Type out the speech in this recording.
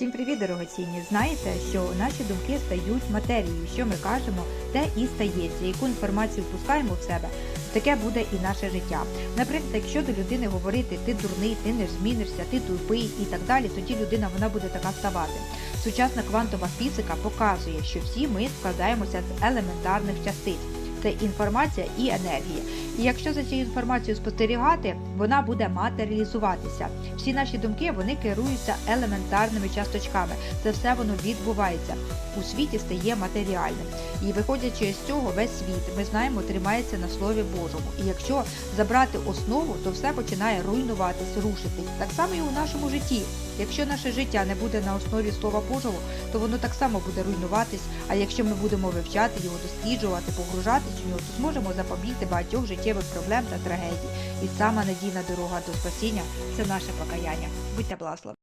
Всім привіт, дорогоцінні! Знаєте, що наші думки стають матерією, що ми кажемо, те і стається. Яку інформацію впускаємо в себе, таке буде і наше життя. Наприклад, якщо до людини говорити ти дурний, ти не змінишся, ти тупий і так далі, тоді людина вона буде така ставати. Сучасна квантова фізика показує, що всі ми складаємося з елементарних частиць. Це інформація і енергія. І якщо за цією інформацією спостерігати, вона буде матеріалізуватися. Всі наші думки вони керуються елементарними часточками. Це все воно відбувається у світі стає матеріальним. І виходячи з цього, весь світ ми знаємо тримається на слові Божому. І якщо забрати основу, то все починає руйнуватись, рушитись. Так само і у нашому житті. Якщо наше життя не буде на основі Слова Божого, то воно так само буде руйнуватись. А якщо ми будемо вивчати його, досліджувати, погружатись у нього, то зможемо запобігти багатьох життєвих проблем та трагедій. І сама надійна дорога до спасіння це наше покаяння. Будьте благословені.